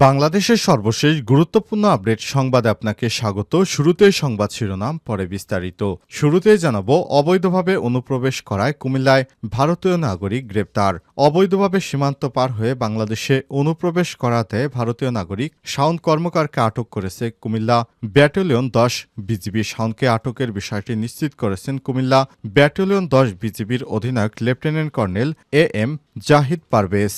বাংলাদেশের সর্বশেষ গুরুত্বপূর্ণ আপডেট সংবাদে আপনাকে স্বাগত। শুরুতেই সংবাদ শিরোনাম, পরে বিস্তারিত। শুরুতেই জানাব, অবৈধভাবে অনুপ্রবেশ করায় কুমিল্লায় ভারতীয় নাগরিক গ্রেপ্তার। অবৈধভাবে সীমান্ত পার হয়ে বাংলাদেশে অনুপ্রবেশ করাতে ভারতীয় নাগরিক শাওন কর্মকারকে আটক করেছে কুমিল্লা ব্যাটালিয়ন দশ বিজিবি। শাওনকে আটকের বিষয়টি নিশ্চিত করেছেন কুমিল্লা ব্যাটালিয়ন দশ বিজিবির অধিনায়ক lieutenant colonel A M Zahid Parvez.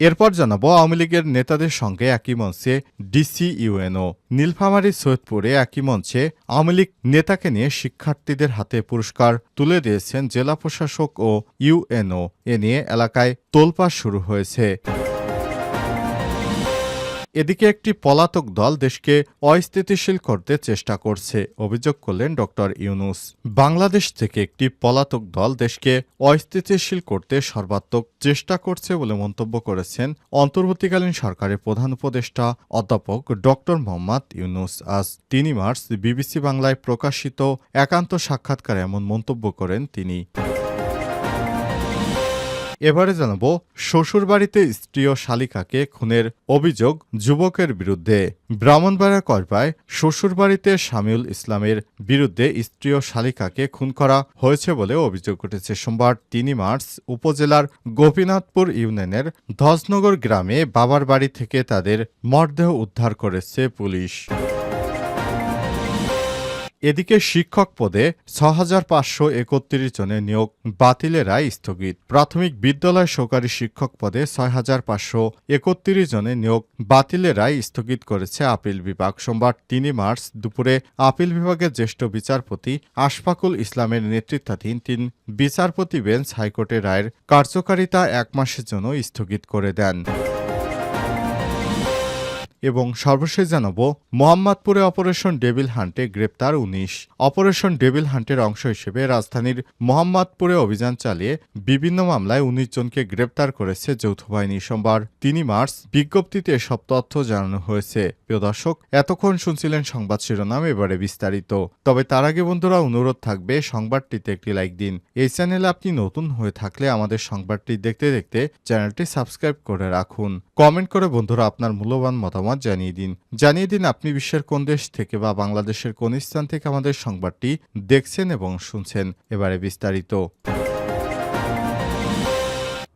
এরপর জানাব আওয়ামী লীগের নেতাদের সঙ্গে একই মঞ্চে ডিসি ইউএনও। নীলফামারী, সৈয়দপুরে একই মঞ্চে আওয়ামী লীগ নেতাকে নিয়ে শিক্ষার্থীদের হাতে পুরস্কার তুলে দিয়েছেন জেলা প্রশাসক ও ইউএনও। এ নিয়ে এলাকায় তোলপাড় শুরু হয়েছে। এদিকে একটি পলাতক দল দেশকে অস্থিতিশীল করতে চেষ্টা করছে, অভিযোগ করলেন ডক্টর ইউনুস। বাংলাদেশ থেকে একটি পলাতক দল দেশকে অস্থিতিশীল করতে সর্বাত্মক চেষ্টা করছে বলে মন্তব্য করেছেন অন্তর্বর্তীকালীন সরকারের প্রধান উপদেষ্টা অধ্যাপক ডক্টর মোহাম্মদ ইউনুস। আজ তিনই মার্চ বিবিসি বাংলায় প্রকাশিত একান্ত সাক্ষাৎকারে এমন মন্তব্য করেন তিনি। এবারে জানাব, শ্বশুরবাড়িতে স্ত্রী ও শালিকাকে খুনের অভিযোগ যুবকের বিরুদ্ধে। ব্রাহ্মণবাড়িয়া কসবায় শ্বশুরবাড়িতে শামিউল ইসলামের বিরুদ্ধে স্ত্রী ও শালিকাকে খুন করা হয়েছে বলে অভিযোগ উঠেছে। সোমবার তিনই মার্চ উপজেলার গোপীনাথপুর ইউনিয়নের ধসনগর গ্রামে বাবার বাড়ি থেকে তাদের মরদেহ উদ্ধার করেছে পুলিশ। এদিকে শিক্ষক পদে ছ হাজার পাঁচশো একত্রিশ জনের নিয়োগ বাতিলের রায় স্থগিত। প্রাথমিক বিদ্যালয় সহকারী শিক্ষক পদে ছয় হাজার পাঁচশো একত্রিশ জনের নিয়োগ বাতিলের রায় স্থগিত করেছে আপিল বিভাগ। সোমবার তিনই মার্চ দুপুরে আপিল বিভাগের জ্যেষ্ঠ বিচারপতি আশফাকুল ইসলামের নেতৃত্বাধীন তিন বিচারপতি বেঞ্চ হাইকোর্টের রায়ের কার্যকারিতা এক মাসের জন্য স্থগিত করে দেন। এবং সর্বশেষ জানাব, মোহাম্মদপুরে অপারেশন ডেভিল হান্টে গ্রেপ্তার উনিশ। অপারেশন ডেভিল হান্টের অংশ হিসেবে রাজধানীর মোহাম্মদপুরে অভিযান চালিয়ে বিভিন্ন মামলায় উনিশ জনকে গ্রেপ্তার করেছে যৌথ বাহিনী। সোমবার তিনই মার্চ বিজ্ঞপ্তিতে এসব তথ্য জানানো হয়েছে। প্রিয় দর্শক, এতক্ষণ শুনছিলেন সংবাদ শিরোনাম, এবারে বিস্তারিত। তবে তার আগে বন্ধুরা, অনুরোধ থাকবে সংবাদটিতে একটি লাইক দিন। এই চ্যানেলে আপনি নতুন হয়ে থাকলে আমাদের সংবাদটি দেখতে দেখতে চ্যানেলটি সাবস্ক্রাইব করে রাখুন। কমেন্ট করে বন্ধুরা আপনার মূল্যবান মতামত জানিয়ে দিন। জানিয়ে দিন আপনি বিশ্বের কোন দেশ থেকে বা বাংলাদেশের কোন স্থান থেকে আমাদের সংবাদটি দেখছেন এবং শুনছেন। এবারে বিস্তারিত।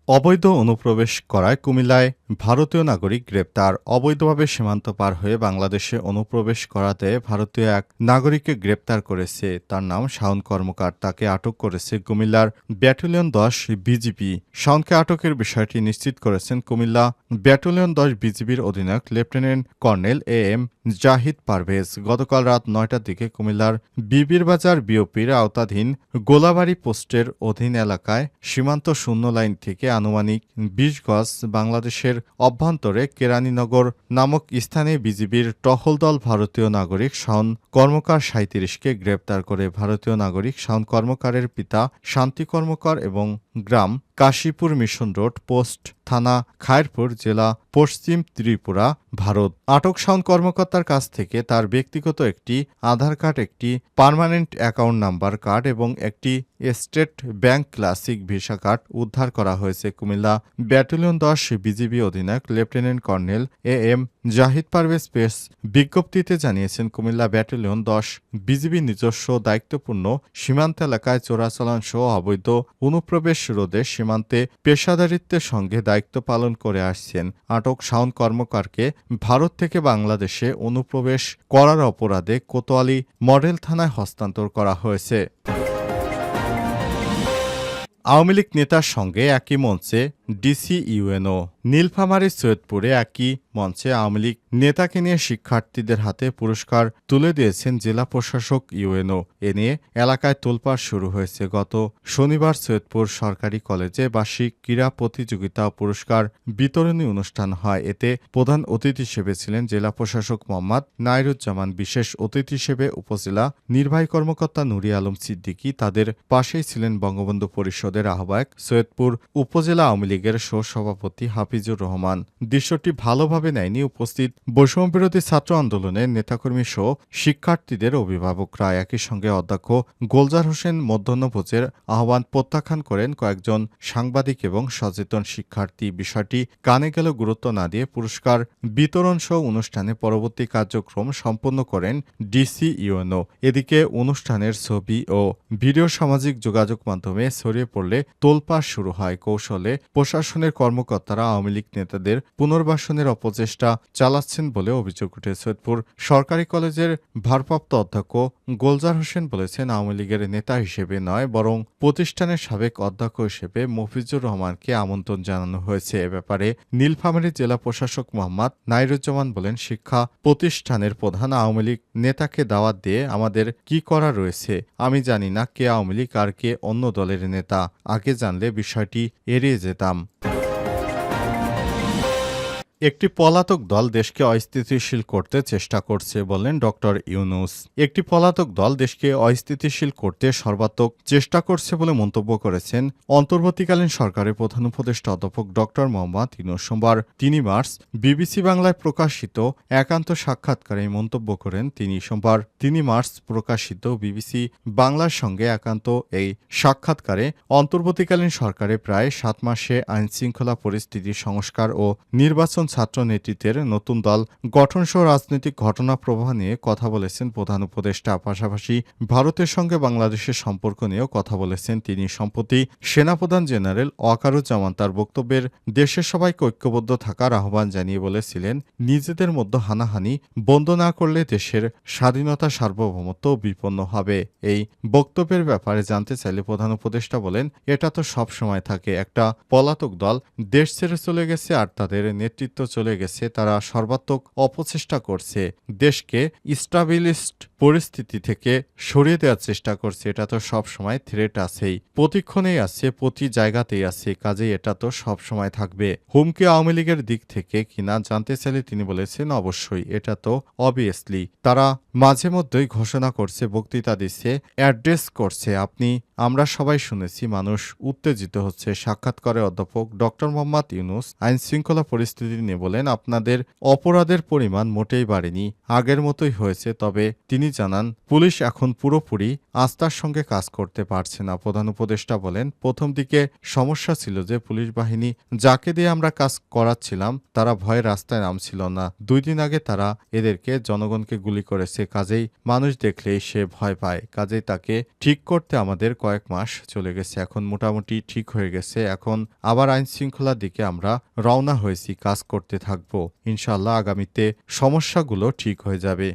অবৈধ অনুপ্রবেশ করায় কুমিল্লায় ভারতীয় নাগরিক গ্রেপ্তার অবৈধভাবে সীমান্ত পার হয়ে বাংলাদেশে অনুপ্রবেশ করাতে ভারতীয় এক নাগরিককে গ্রেপ্তার করেছে। তার নাম শাওন কর্মকার। তাকে আটক করেছে কুমিল্লার ব্যাটালিয়ন দশ বিজিবি। শাওনকে আটকের বিষয়টি নিশ্চিত করেছেন কুমিল্লা ব্যাটালিয়ন দশ বিজিবির অধিনায়ক lieutenant colonel A M Zahid Parvez. গতকাল রাত নয়টার দিকে কুমিল্লার বিবির বাজার বিওপির আওতাধীন গোলাবাড়ি পোস্টের অধীন এলাকায় সীমান্ত শূন্য লাইন থেকে আনুমানিক বিশ গজ বাংলাদেশের অভ্যন্তরে কেরানীনগর নামক স্থানে বিজিবির টহল দল ভারতীয় নাগরিক শাওন কর্মকার সাঁত্রিশকে গ্রেপ্তার করে ভারতীয় নাগরিক শাওন কর্মকারের পিতা শান্তি কর্মকার এবং গ্রাম কাশীপুর মিশন রোড, পোস্ট থানা খায়রপুর, জেলা পশ্চিম ত্রিপুরা, ভারত। আটক শাওন কর্মকর্তার কাছ থেকে তার ব্যক্তিগত একটি আধার কার্ড, একটি পার্মানেন্ট অ্যাকাউন্ট নাম্বার কার্ড এবং একটি State Bank classic Visa card উদ্ধার করা হয়েছে। কুমিল্লা ব্যাটালিয়ন দশ বিজিবি অধিনায়ক lieutenant colonel A M Zahid Parvez press বিজ্ঞপ্তিতে জানিয়েছেন, কুমিল্লা ব্যাটালিয়ন দশ বিজিবি নিজস্ব দায়িত্বপূর্ণ সীমান্ত এলাকায় চোরাচালান সহ অবৈধ অনুপ্রবেশ রোধে সীমান্তে পেশাদারিত্বের সঙ্গে দায়িত্ব পালন করে আসছেন আটক শাওন কর্মকারকে ভারত থেকে বাংলাদেশে অনুপ্রবেশ করার অপরাধে কোতোয়ালি মডেল থানায় হস্তান্তর করা হয়েছে। আওয়ামী লীগ নেতার সঙ্গে একই মঞ্চে ডিসি ইউএনও নীলফামারী সৈয়দপুরে একই মঞ্চে আওয়ামী লীগ নেতাকে নিয়ে শিক্ষার্থীদের হাতে পুরস্কার তুলে দিয়েছেন জেলা প্রশাসক ইউএনও। এ নিয়ে এলাকায় তোলপাড় শুরু হয়েছে। গত শনিবার সৈয়দপুর সরকারি কলেজে বার্ষিক ক্রীড়া প্রতিযোগিতা পুরস্কার বিতরণী অনুষ্ঠান হয়। এতে প্রধান অতিথি হিসেবে ছিলেন জেলা প্রশাসক মোহাম্মদ নাইরুজ্জামান। বিশেষ অতিথি হিসেবে উপজেলা নির্বাহী কর্মকর্তা নুরি আলম সিদ্দিকী। তাদের পাশেই ছিলেন বঙ্গবন্ধু পরিষদের আহ্বায়ক সৈয়দপুর উপজেলা আওয়ামী লীগের সহসভাপতি হাফিজুর রহমান। দৃশ্যটি ভালোভাবে নেয়নি উপস্থিত। বৈষম্যবিরোধী ছাত্র আন্দোলনের নেতাকর্মী সহ শিক্ষার্থীদের অভিভাবকরা একই সঙ্গে অধ্যক্ষ গোলজার হোসেন মধ্যাহ্নভোজের আহ্বান প্রত্যাখ্যান করেন কয়েকজন সাংবাদিক এবং সচেতন শিক্ষার্থী। বিষয়টি কানে গেল গুরুত্ব না দিয়ে পুরস্কার বিতরণ সহ অনুষ্ঠানে পরবর্তী কার্যক্রম সম্পন্ন করেন ডিসি ইউএনও। এদিকে অনুষ্ঠানের ছবি ও ভিডিও সামাজিক যোগাযোগ মাধ্যমে ছড়িয়ে পড়লে তোলপাড় শুরু হয়। কৌশলে প্রশাসনের কর্মকর্তারা আওয়ামী লীগ নেতাদের পুনর্বাসনের অপচেষ্টা চালাচ্ছেন বলে অভিযোগ উঠে সৈয়দপুর সরকারি কলেজের ভারপ্রাপ্ত অধ্যক্ষ গোলজার হোসেন বলেছেন, আওয়ামী লীগের নেতা হিসেবে নয়, বরং প্রতিষ্ঠানের সাবেক অধ্যক্ষ হিসেবে মফিজুর রহমানকে আমন্ত্রণ জানানো হয়েছে। এ ব্যাপারে নীলফামারী জেলা প্রশাসক মোহাম্মদ নাইরুজ্জামান বলেন, শিক্ষা প্রতিষ্ঠানের প্রধান আওয়ামী লীগ নেতাকে দাওয়াত দিয়ে আমাদের কি করা রয়েছে আমি জানি না, কে আওয়ামী লীগ আর কে অন্য দলের নেতা। আগে জানলে বিষয়টি এড়িয়ে যেতাম। Instagram. একটি পলাতক দল দেশকে অস্থিতিশীল করতে চেষ্টা করছে বলেন ডক্টর ইউনুস। একটি পলাতক দল দেশকে অস্থিতিশীল করতে সর্বাত্মক চেষ্টা করছে বলে মন্তব্য করেছেন অন্তর্বর্তীকালীন সরকারের প্রধান উপদেষ্টা অধ্যাপক ডক্টর মোহাম্মদ ইউনুস। সোমবার তিনি মার্চ বিবিসি বাংলায় প্রকাশিত একান্ত সাক্ষাৎকারে মন্তব্য করেন তিনি। সোমবার তিনি মার্চ প্রকাশিত বিবিসি বাংলার সঙ্গে একান্ত এই সাক্ষাৎকারে অন্তর্বর্তীকালীন সরকারে প্রায় সাত মাসে আইন শৃঙ্খলা পরিস্থিতি সংস্কার ও নির্বাচন ছাত্র নেতৃত্বের নতুন দল গঠনসহ রাজনৈতিক ঘটনা প্রবাহ নিয়ে কথা বলেছেন প্রধান উপদেষ্টা। পাশাপাশি ভারতের সঙ্গে বাংলাদেশের সম্পর্ক নিয়েও কথা বলেছেন তিনি। সম্প্রতি সেনাপ্রধান জেনারেল ওয়াকারুজ্জামান তার বক্তব্যের দেশের সবাইকে ঐক্যবদ্ধ থাকার আহ্বান জানিয়ে বলেছিলেন, নিজেদের মধ্যে হানাহানি বন্ধ না করলে দেশের স্বাধীনতা সার্বভৌমত্ব বিপন্ন হবে। এই বক্তব্যের ব্যাপারে জানতে চাইলে প্রধান উপদেষ্টা বলেন, এটা তো সব সময় থাকে। একটা পলাতক দল দেশ ছেড়ে চলে গেছে আর তাদের নেতৃত্ব চলে গেছে তারা সর্বাত্মক অপচেষ্টা করছে। দেশকে স্টাবিলিস্ট পরিস্থিতি থেকে সরিয়ে দেওয়ার চেষ্টা করছে। এটা তো সব সময় থ্রেট আছেই। প্রতিক্ষণেই আছে, প্রতি জায়গাতেই আছে, কাজেই এটা তো সব সময় থাকবে। হুমকি আওয়ামী লীগের দিক থেকে কিনা জানতে চাইলে তিনি বলেছেন, অবশ্যই, এটা তো অবভিয়াসলি তারা মাঝে মধ্যেই ঘোষণা করছে, বক্তৃতা দিচ্ছে অ্যাড্রেস করছে। আপনি, আমরা সবাই শুনেছি, মানুষ উত্তেজিত হচ্ছে। সাক্ষাৎ করে অধ্যাপক ডক্টর মোহাম্মদ ইউনুস আইন শৃঙ্খলা পরিস্থিতি নিয়ে বলেন, আপনাদের অপরাধের পরিমাণ মোটেই বাড়েনি। আগের মতোই হয়েছে, তবে তিনি জানান, পুলিশ এখন পুরোপুরি আস্থার সঙ্গে কাজ করতে পারছে না। প্রধান উপদেষ্টা বলেন, প্রথম দিকে সমস্যা ছিল যে পুলিশ বাহিনী যাকে দিয়ে আমরা কাজ করাচ্ছিলাম, তারা ভয়ে রাস্তায় নামছিল না। দুই দিন আগে তারা এদেরকে, জনগণকে গুলি করেছে কাজেই মানুষ দেখলেই সে ভয় পায়। কাজেই তাকে ঠিক করতে আমাদের কয়েক মাস চলে গেছে। এখন মোটামুটি ঠিক হয়ে গেছে। এখন আবার আইন শৃঙ্খলার দিকে আমরা রওনা হয়েছি, কাজ করতে থাকব। ইনশাল্লাহ আগামীতে সমস্যাগুলো ঠিক হয়ে যাবে।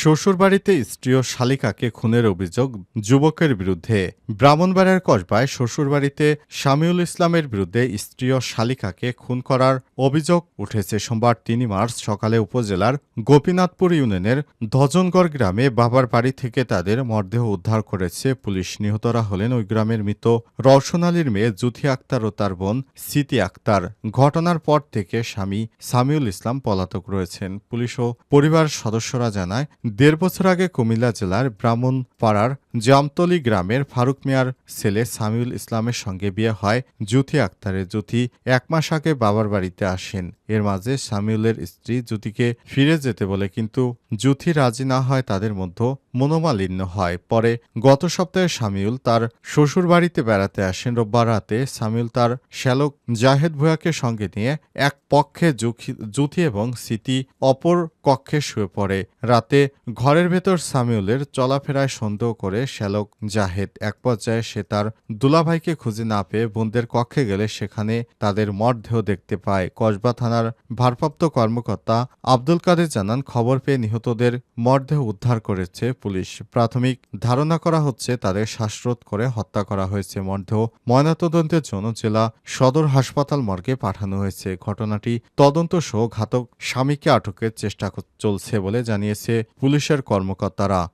শ্বশুরবাড়িতে স্ত্রী ও শালিকাকে খুনের অভিযোগ যুবকের বিরুদ্ধে। ব্রাহ্মণবাড়িয়ার কসবায় শ্বশুরবাড়িতে শামিউল ইসলামের বিরুদ্ধে স্ত্রী ও শালিকাকে খুন করার অভিযোগ উঠেছে সোমবার তিন মার্চ সকালে উপজেলার গোপীনাথপুর ইউনিয়নের ধজনগড় গ্রামে বাবার বাড়ি থেকে তাদের মরদেহ উদ্ধার করেছে পুলিশ। নিহতরা হলেন ওই গ্রামের মৃত রওশন আলীর মেয়ে জুথি আক্তার ও তার বোন সিতি আক্তার। ঘটনার পর থেকে স্বামী সামিউল ইসলাম পলাতক রয়েছেন। পুলিশ ও পরিবার সদস্যরা জানায় দেড় বছর আগে কুমিল্লা জেলার ব্রাহ্মণপাড়ার জামতলি গ্রামের ফারুক মিয়ার ছেলে সামিউল ইসলামের সঙ্গে বিয়ে হয় জুথি আক্তারের। জুথি এক মাস আগে বাবার বাড়িতে আসেন। এর মাঝে সামিউলের স্ত্রী জুথিকে ফিরে যেতে বলে, কিন্তু জুথি রাজি না হয় তাদের মধ্যে মনোমালিন্য হয়। পরে গত সপ্তাহে সামিউল তার শ্বশুর বাড়িতে বেড়াতে আসেন। রোববার রাতে সামিউল তার শ্যালক জাহেদ ভুয়াকে সঙ্গে নিয়ে এক পক্ষে জুথি এবং স্মৃতি অপর কক্ষে শুয়ে পড়ে। রাতে ঘরের ভেতর সামিউলের চলাফেরায় সন্দেহ করে শ্যালক জাহেদ। এক পর্যায়ে সে তার দুলাভাইকে খুঁজে না পেয়ে বোনদের কক্ষে গেলে সেখানে তাদের মরদেহ দেখতে পায়। কসবা থানার ভারপ্রাপ্ত কর্মকর্তা আব্দুল কাদের জানান, খবর পেয়ে নিহতদের মরদেহ উদ্ধার করেছে পুলিশ। প্রাথমিক ধারণা করা হচ্ছে, তাদের শ্বাসরোধ করে হত্যা করা হয়েছে। মরদেহ ময়নাতদন্তের জন্য জেলা সদর হাসপাতাল মর্গে পাঠানো হয়েছে। ঘটনাটি তদন্ত সহ ঘাতক স্বামীকে আটকের চেষ্টা চলছে বলে জানিয়েছে পুলিশের কর্মকর্তারা।